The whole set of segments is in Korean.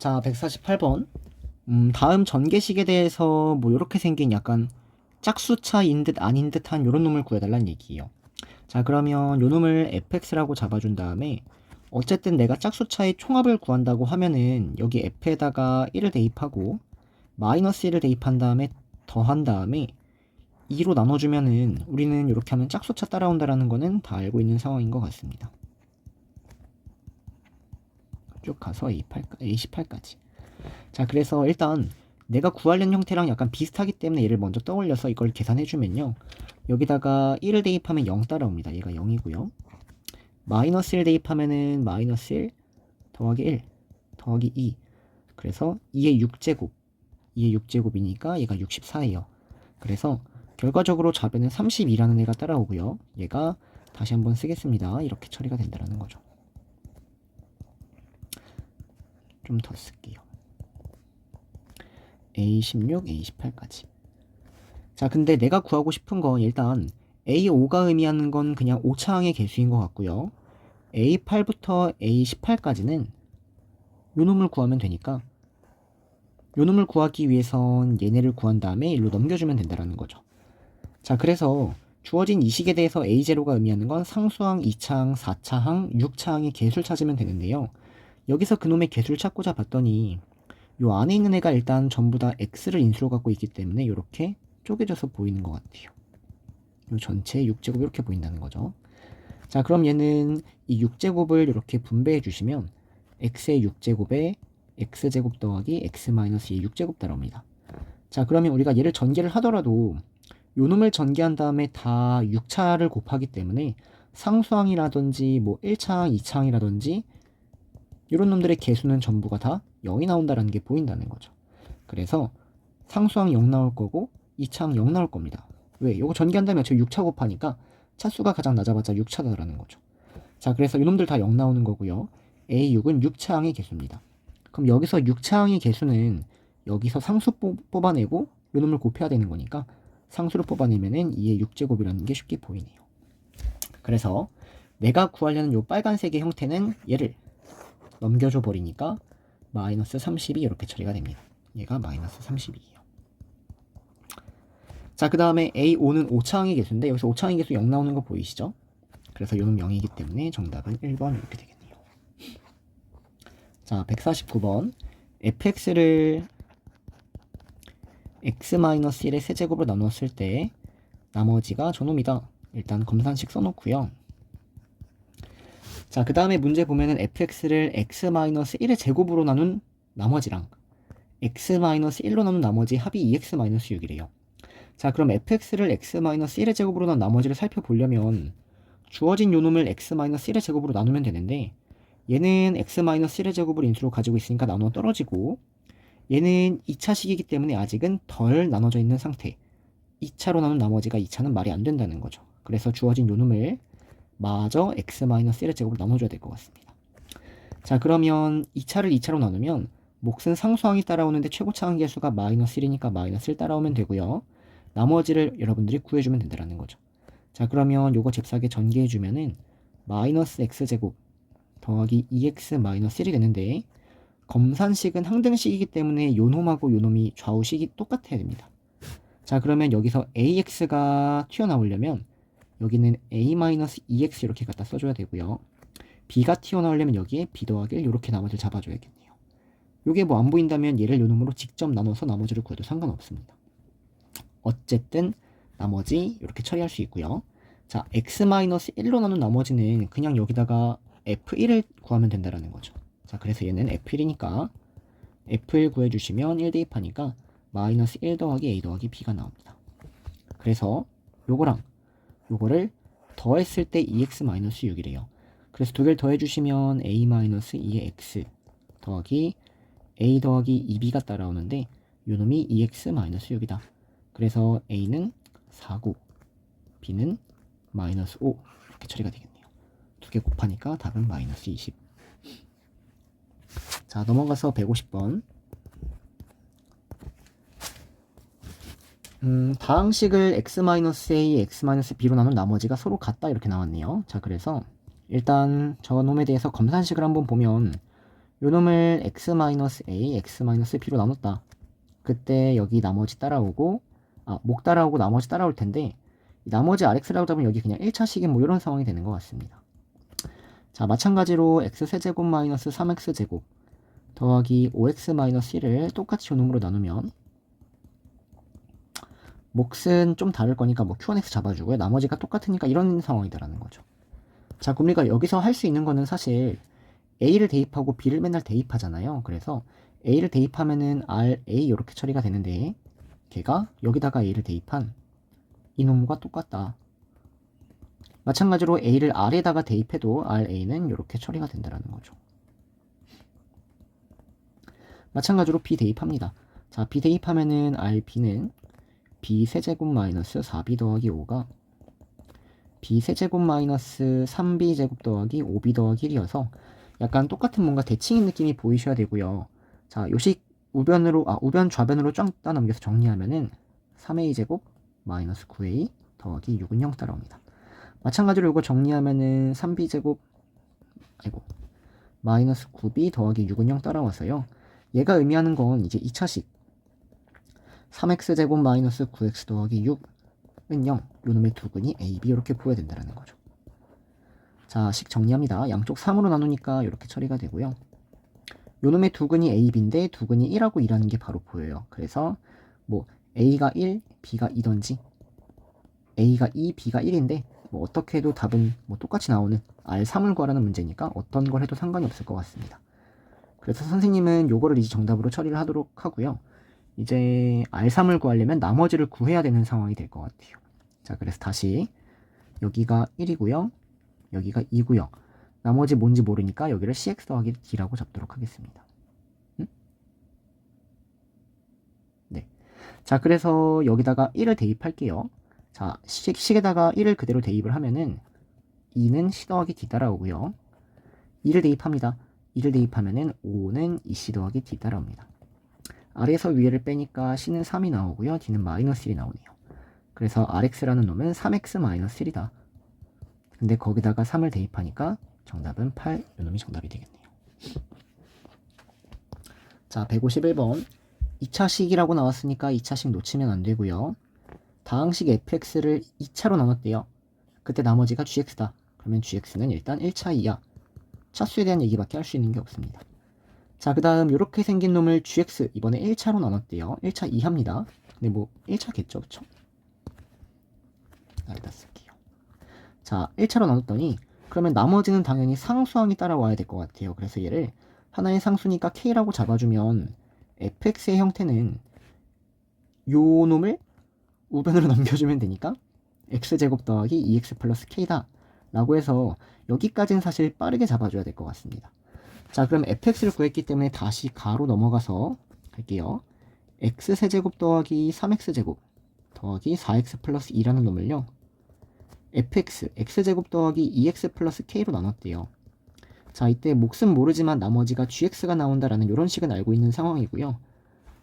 자, 148번. 음, 다음 전개식에 대해서 뭐 이렇게 생긴 약간 짝수차인 듯 아닌 듯한 요런 놈을 구해달라는 얘기예요. 자, 그러면 요 놈을 fx라고 잡아준 다음에 어쨌든 내가 짝수차의 총합을 구한다고 하면은 여기 f에다가 1을 대입하고 마이너스 1을 대입한 다음에 더한 다음에 2로 나눠주면은 우리는 이렇게 하면 짝수차 따라온다라는 거는 다 알고 있는 상황인 것 같습니다. 쭉 가서 A8, A18까지. 자, 그래서 일단 내가 구하려는 형태랑 약간 비슷하기 때문에 얘를 먼저 떠올려서 이걸 계산해주면요. 여기다가 1을 대입하면 0 따라옵니다. 얘가 0이고요. 마이너스 1 대입하면은 마이너스 1 더하기 1 더하기 2. 그래서 2의 6제곱. 2의 6제곱이니까 얘가 64예요. 그래서 결과적으로 좌변은 32라는 애가 따라오고요. 얘가 다시 한번 쓰겠습니다. 이렇게 처리가 된다는 거죠. 좀 더 쓸게요. A16, A18까지. 자, 근데 내가 구하고 싶은 건 일단 A5가 의미하는 건 그냥 5차항의 개수인 것 같고요. A8부터 A18까지는 요 놈을 구하면 되니까 요 놈을 구하기 위해선 얘네를 구한 다음에 일로 넘겨주면 된다는 거죠. 자, 그래서 주어진 이 식에 대해서 A0가 의미하는 건 상수항, 2차항, 4차항, 6차항의 개수를 찾으면 되는데요. 여기서 그놈의 개수를 찾고자 봤더니 요 안에 있는 애가 일단 전부 다 x를 인수로 갖고 있기 때문에 이렇게 쪼개져서 보이는 것 같아요. 요 전체 6제곱 이렇게 보인다는 거죠. 자, 그럼 얘는 이 6제곱을 이렇게 분배해 주시면 x의 6제곱에 x제곱 더하기 x-2의 6제곱 따라옵니다. 자, 그러면 우리가 얘를 전개를 하더라도 요 놈을 전개한 다음에 다 6차를 곱하기 때문에 상수항이라든지 뭐 1차항, 2차항이라든지 이런 놈들의 개수는 전부가 다 0이 나온다는 게 보인다는 거죠. 그래서 상수항 0 나올 거고 2차항 0 나올 겁니다. 왜? 이거 전개한다면 어차피 6차 곱하니까 차수가 가장 낮아봤자 6차다라는 거죠. 자, 그래서 이놈들 다 0 나오는 거고요. A6은 6차항의 개수입니다. 그럼 여기서 6차항의 개수는 여기서 상수 뽑- 뽑아내고 요놈을 곱해야 되는 거니까 상수를 뽑아내면은 2의 6제곱이라는 게 쉽게 보이네요. 그래서 내가 구하려는 요 빨간색의 형태는 얘를 넘겨줘 버리니까 마이너스 30이 이렇게 처리가 됩니다. 얘가 마이너스 32예요. 자, 그 다음에 A5는 5차항의 개수인데 여기서 5차항의 개수 0 나오는 거 보이시죠? 그래서 요는 0이기 때문에 정답은 1번 이렇게 되겠네요. 자, 149번 fx를 x-1의 세제곱으로 나눴을 때 나머지가 저놈이다. 일단 검산식 써놓고요. 자, 그 다음에 문제 보면은 fx를 x-1의 제곱으로 나눈 나머지랑 x-1로 나눈 나머지 합이 2x-6이래요. 자, 그럼 fx를 x-1의 제곱으로 나눈 나머지를 살펴보려면 주어진 요놈을 x-1의 제곱으로 나누면 되는데 얘는 x-1의 제곱을 인수로 가지고 있으니까 나눠 떨어지고 얘는 2차식이기 때문에 아직은 덜 나눠져 있는 상태. 2차로 나눈 나머지가 2차는 말이 안 된다는 거죠. 그래서 주어진 요놈을 마저 x-1의 제곱을 나눠줘야 될 것 같습니다. 자 그러면 2차를 2차로 나누면 몫은 상수항이 따라오는데 최고차항 개수가 마이너스 1이니까 마이너스 1 따라오면 되고요. 나머지를 여러분들이 구해주면 된다는 거죠. 자 그러면 요거 잽싸게 전개해주면은 마이너스 x제곱 더하기 2x 마이너스 1이 되는데 검산식은 항등식이기 때문에 요놈하고 요놈이 좌우식이 똑같아야 됩니다. 자 그러면 여기서 ax가 튀어나오려면 여기는 a-2x 이렇게 갖다 써줘야 되고요. b가 튀어나오려면 여기에 b 더하기 1 이렇게 나머지를 잡아줘야겠네요. 요게 뭐 안 보인다면 얘를 요놈으로 직접 나눠서 나머지를 구해도 상관없습니다. 어쨌든 나머지 이렇게 처리할 수 있고요. 자 x-1로 나눈 나머지는 그냥 여기다가 f1을 구하면 된다라는 거죠. 자 그래서 얘는 f1이니까 f1 구해주시면 1 대입하니까 마이너스 1 더하기 a 더하기 b가 나옵니다. 그래서 요거랑 요거를 더했을 때 2x-6이래요. 그래서 두 개를 더해주시면 a-2의 x 더하기 a 더하기 2b가 따라오는데 요 놈이 2x-6이다. 그래서 a는 4고 b는 마이너스 5 이렇게 처리가 되겠네요. 두 개 곱하니까 답은 마이너스 20. 자 넘어가서 150번 음, 다항식을 x-a, x-b로 나눈 나머지가 서로 같다 이렇게 나왔네요. 자, 그래서 일단 저 놈에 대해서 검산식을 한번 보면 요 놈을 x-a, x-b로 나눴다. 그때 여기 나머지 따라오고 아, 목 따라오고 나머지 따라올 텐데 나머지 rx라고 잡으면 여기 그냥 1차식인 뭐 이런 상황이 되는 것 같습니다. 자, 마찬가지로 x세제곱 마이너스 3x제곱 더하기 5x 마이너스 1을 똑같이 요놈으로 나누면 몫은 좀 다를 거니까 뭐 q1x 잡아주고요. 나머지가 똑같으니까 이런 상황이다라는 거죠. 자, 그럼 우리가 여기서 할 수 있는 거는 사실 a를 대입하고 b를 맨날 대입하잖아요. 그래서 a를 대입하면은 ra 이렇게 처리가 되는데 걔가 여기다가 a를 대입한 이놈과 똑같다. 마찬가지로 a를 r에다가 대입해도 ra는 이렇게 처리가 된다라는 거죠. 마찬가지로 b 대입합니다. 자, b 대입하면은 rb는 b 세제곱 마이너스 4b 더하기 5가 b 세제곱 마이너스 3b 제곱 더하기 5b 더하기 1이어서 약간 똑같은 뭔가 대칭인 느낌이 보이셔야 되고요. 자, 요식 우변으로 아 우변 좌변으로 쫙 따넘겨서 정리하면은 3a 제곱 마이너스 9a 더하기 6은 0 따라옵니다. 마찬가지로 이거 정리하면은 3b 제곱 아이고 마이너스 9b 더하기 6은 0 따라와서요. 얘가 의미하는 건 이제 2차식 3x 제곱 마이너스 9x 더하기 6은 0 요놈의 두근이 a, b 이렇게 보여야 된다는 거죠. 자, 식 정리합니다. 양쪽 3으로 나누니까 이렇게 처리가 되고요. 요놈의 두근이 a, b인데 두근이 1하고 2라는 게 바로 보여요. 그래서 뭐 a가 1, b가 2던지 a가 2, b가 1인데 뭐 어떻게 해도 답은 뭐 똑같이 나오는 R3을 구하라는 문제니까 어떤 걸 해도 상관이 없을 것 같습니다. 그래서 선생님은 요거를 이제 정답으로 처리를 하도록 하고요. 이제 R3을 구하려면 나머지를 구해야 되는 상황이 될 것 같아요. 자, 그래서 다시 여기가 1이고요. 여기가 2고요. 나머지 뭔지 모르니까 여기를 cx 더하기 d라고 잡도록 하겠습니다. 음? 네. 자, 그래서 여기다가 1을 대입할게요. 자, 식, 식에다가 1을 그대로 대입을 하면은 2는 c 더하기 d 따라오고요. 2를 대입합니다. 2를 대입하면은 5는 2c 더하기 d 따라옵니다. 아래에서 위에를 빼니까 c는 3이 나오고요. d는 마이너스 1이 나오네요. 그래서 rx라는 놈은 3x-1이다. 근데 거기다가 3을 대입하니까 정답은 8, 요놈이 정답이 되겠네요. 자, 151번. 2차식이라고 나왔으니까 2차식 놓치면 안 되고요. 다항식 fx를 2차로 나눴대요. 그때 나머지가 gx다. 그러면 gx는 일단 1차 이하. 차수에 대한 얘기밖에 할 수 있는 게 없습니다. 자, 그 다음 이렇게 생긴 놈을 gx 이번에 1차로 나눴대요. 1차 이하입니다. 근데 뭐 1차겠죠, 그쵸? 여기다 쓸게요. 자, 1차로 나눴더니 그러면 나머지는 당연히 상수항이 따라와야 될 것 같아요. 그래서 얘를 하나의 상수니까 k라고 잡아주면 fx의 형태는 요 놈을 우변으로 넘겨주면 되니까 x제곱 더하기 2x 플러스 k다 라고 해서 여기까지는 사실 빠르게 잡아줘야 될 것 같습니다. 자 그럼 fx를 구했기 때문에 다시 가로 넘어가서 할게요. x세제곱 더하기 3x제곱 더하기 4x 플러스 2라는 놈을요. fx, x제곱 더하기 2x 플러스 k로 나눴대요. 자, 이때 몫은 모르지만 나머지가 gx가 나온다라는 이런 식은 알고 있는 상황이고요.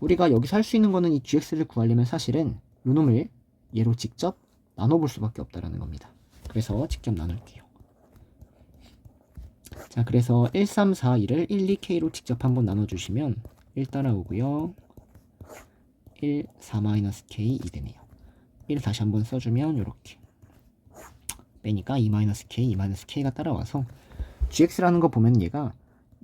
우리가 여기서 할 수 있는 거는 이 gx를 구하려면 사실은 요 놈을 얘로 직접 나눠볼 수밖에 없다라는 겁니다. 그래서 직접 나눌게요. 자, 그래서 1, 3, 4, 2를 1, 2k로 직접 한번 나눠주시면 1 따라오고요. 1, 4-k 2 되네요. 1 다시 한번 써주면 이렇게 빼니까 2-k, 2-k가 따라와서 gx라는 거 보면 얘가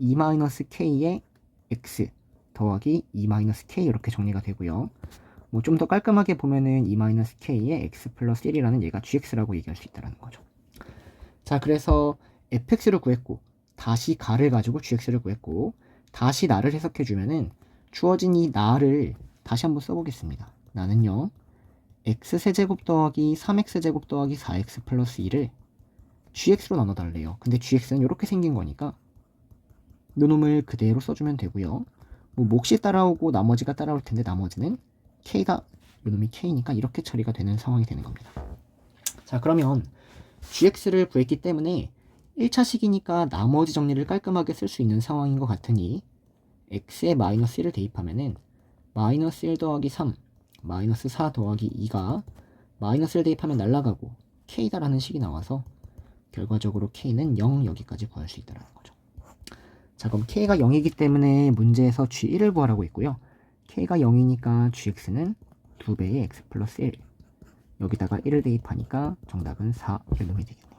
2-k의 x 더하기 2-k 이렇게 정리가 되고요. 뭐 좀 더 깔끔하게 보면은 2-k의 x 플러스 1이라는 얘가 gx라고 얘기할 수 있다는 거죠. 자, 그래서 fx를 구했고 다시 가를 가지고 gx를 구했고 다시 나를 해석해 주면은 주어진 이 나를 다시 한번 써보겠습니다. 나는요 x세제곱 더하기 3x제곱 더하기 4x 플러스 2를 gx로 나눠달래요. 근데 gx는 이렇게 생긴 거니까 요 놈을 그대로 써주면 되고요. 뭐 몫이 따라오고 나머지가 따라올 텐데 나머지는 k가 요 놈이 k니까 이렇게 처리가 되는 상황이 되는 겁니다. 자 그러면 gx를 구했기 때문에 1차식이니까 나머지 정리를 깔끔하게 쓸 수 있는 상황인 것 같으니 x에 마이너스 1을 대입하면은 마이너스 1 더하기 3 마이너스 4 더하기 2가 마이너스를 대입하면 날라가고 k다라는 식이 나와서 결과적으로 k는 0 여기까지 구할 수 있다는 거죠. 자, 그럼 k가 0이기 때문에 문제에서 g1을 구하라고 했고요. k가 0이니까 gx는 2배의 x 플러스 1. 여기다가 1을 대입하니까 정답은 4 이렇게 놈이 되겠네요.